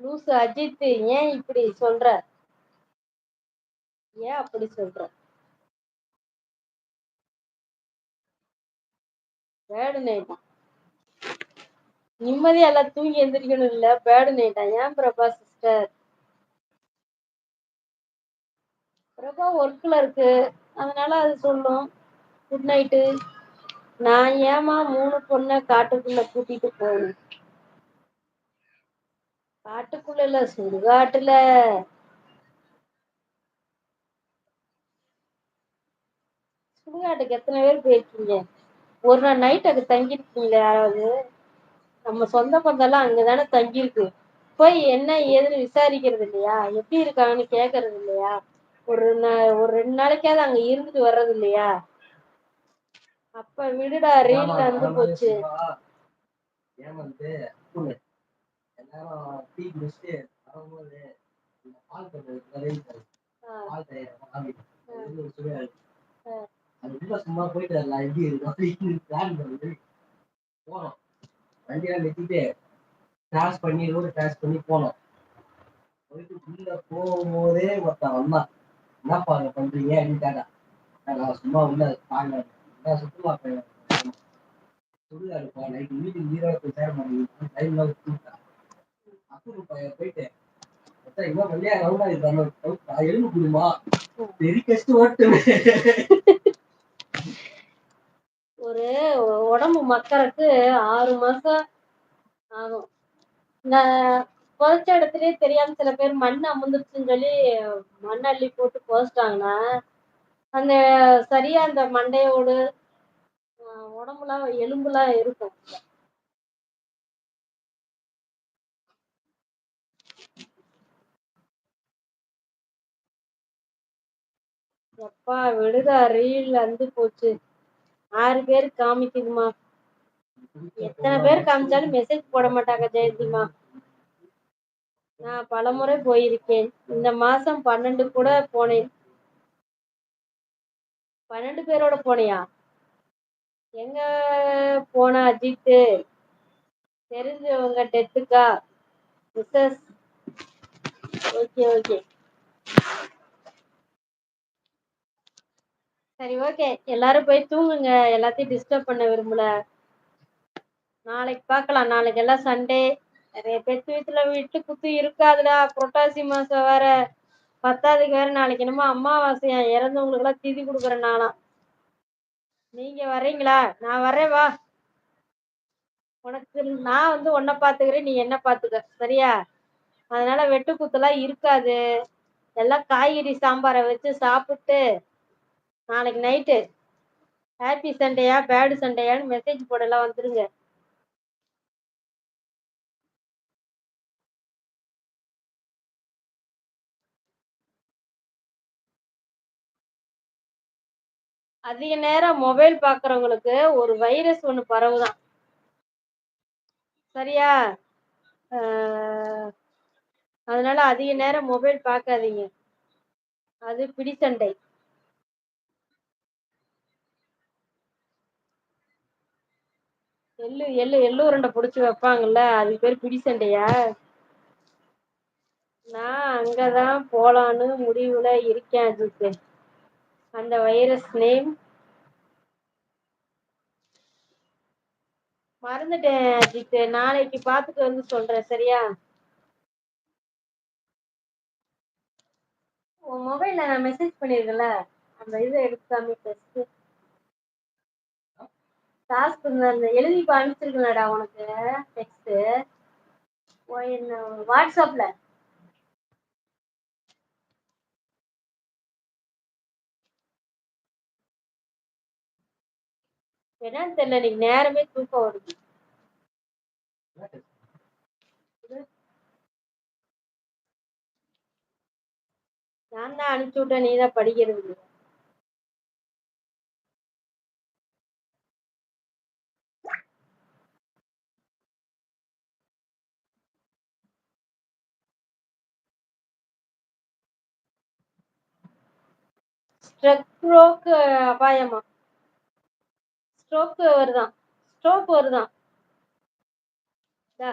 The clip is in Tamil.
லூசு அஜித் ஏன் இப்படி சொல்ற? ஏன் அப்படி சொல்ற? பேடு நைட்டான் நிம்மதியா எல்லாம் தூங்கி எந்திரிக்கணும் இல்ல பேடு நைட்டான் ஏன் பிரபா சிஸ்டர் பிரபா ஒர்க்ல இருக்கு. அதனால அது சொல்லும். குட் நைட்டு நான் ஏமா மூணு பொண்ணை காட்டுக்குள்ள கூட்டிட்டு போகணும்? காட்டுக்குள்ள சுடுகாட்டுல. சுடுகாட்டுக்கு எத்தனை பேர் போயிருக்கீங்க? ஒரு நாள் நைட் அங்க தங்கியிருக்கீங்களா யாராவது? நம்ம சொந்த பந்தெல்லாம் அங்கதானே தங்கியிருக்கு. போய் என்ன ஏதுன்னு விசாரிக்கிறது இல்லையா? எப்படி இருக்காங்கன்னு கேக்குறது இல்லையா? ஒரு ஒரு ரெண்டு நாளைக்காவது அங்க இருந்துட்டு வர்றது இல்லையா? அப்ப விடுடா ரீல்ல வந்து போச்சு. எல்லாரும் டீ குடிச்சிட்டு வரும்போது பால் வாங்கி அது. அது உள்ள சும்மா போயிட்டு வரலாம் எப்படி இருக்கும் அப்படின்னு பிளான் பண்ணி போனோம். வண்டியெல்லாம் நிறுத்திட்டு கிராஸ் பண்ணி ரோடு கிராஸ் பண்ணி போனோம். போயிட்டு உள்ள போகும்போதே ஒருத்தன் வந்தான். என்னப்பா அங்க பண்றீங்க? அப்படின்னு கேட்டா நான் சும்மா உள்ள பாங்க நான் சுற்றுலா பயணம் சுடுகாடுப்பா நைட்டு வீட்டுக்கு போய் சேர மாட்டேங்குது. டைம்ல விட்டுட்டான் அப்போ பையன் போயிட்டு மச்சான், இவன் வெள்ளையா ரவுண்டா இருக்கான்? எலும்பு குடுமா? பெரிய கஷ்டம் ஓட்டுமே. ஒரு உடம்பு மக்கறதுக்கு ஆறு மாசம் ஆகும். இந்த புதைச்ச இடத்துலயே தெரியாம சில பேர் மண் அமுந்துருச்சுன்னு சொல்லி மண் அள்ளி போட்டு புதைச்சிட்டாங்கன்னா அந்த சரியா அந்த மண்டையோடு உடம்புலாம் எலும்புலாம் இருக்கும். எப்பா விடுதா? ரீல் வந்து போச்சு. ஆறு பேர் காமிக்குதுமா. எத்தனை பேர் காமிச்சாலும் மெசேஜ் போட மாட்டாங்க ஜெயந்திமா. நான் பலமுறை போயிருக்கேன். இந்த மாசம் பன்னெண்டு கூட போனேன். பன்னெண்டு பேரோட போனியா? எங்க போனா அஜித்து? தெரிஞ்சவங்க டெத்துக்கா? மிஸ்ஸஸ் ஓகே ஓகே சரி ஓகே எல்லாரும் போய் தூங்குங்க. எல்லாத்தையும் டிஸ்டர்ப் பண்ண விரும்பல. நாளைக்கு பார்க்கலாம். நாளைக்கு எல்லாம் சண்டே நிறைய பேத்து வீட்டுல விட்டு குத்து இருக்காதுடா. புரட்டாசி மாசம் வேற. பத்தாவதுக்கு வேற நாளைக்கு என்னமோ அம்மாவாசையா இறந்தவங்களுக்கு எல்லாம் திதி கொடுக்குறேன் நாளாம் நீங்க வர்றீங்களா? நான் வர்றேன் வா. உனக்கு நான் வந்து உன்னை பாத்துக்கிறேன் நீ என்ன பாத்துக்க சரியா? அதனால வெட்டு குத்துலாம் இருக்காது. எல்லாம் காய்கறி சாம்பாரை வச்சு சாப்பிட்டு நாளைக்கு நைட்டு ஹாப்பி சண்டேயா பேடு சண்டேயான்னு மெசேஜ் போடலாம் வந்துருங்க. அதிக நேரம் மொபைல் பார்க்குறவங்களுக்கு ஒரு வைரஸ் ஒன்று பரவுதான். சரியா? அதனால அதிக நேரம் மொபைல் பார்க்காதீங்க அது பிடிசண்டை எள்ளு எள்ளு எள்ளு உருண்டை பிடிச்சி வைப்பாங்கல்ல அது பேர் பிடிசண்டையா நான் அங்கதான் போலான்னு முடிவுல இருக்கேன் அஜித்து. அந்த வைரஸ் நேம் மறந்துட்டேன் அஜித் நாளைக்கு பார்த்துட்டு வந்து சொல்றேன் சரியா? உன் மொபைல்ல நான் மெசேஜ் பண்ணிருக்கல அந்த இதை எடுக்காம டெஸ்ட் டாஸ்க் அந்த எழுதி இப்ப அனுப்பிச்சிருக்கேன்டா உனக்கு டெக்ஸ்ட் என்ன வாட்ஸ்அப்ல என்னன்னு தெரியல இன்னைக்கு நேரமே தூக்கம் வருது. நான் தான் அனுப்பிச்சு விட்டேன் நீ தான் படிக்கிறது இல்ல. ஸ்ட்ரோக் அபாயமா ஸ்ட்ரோக் வருதான் ஸ்ட்ரோக் வருதான் இந்தா,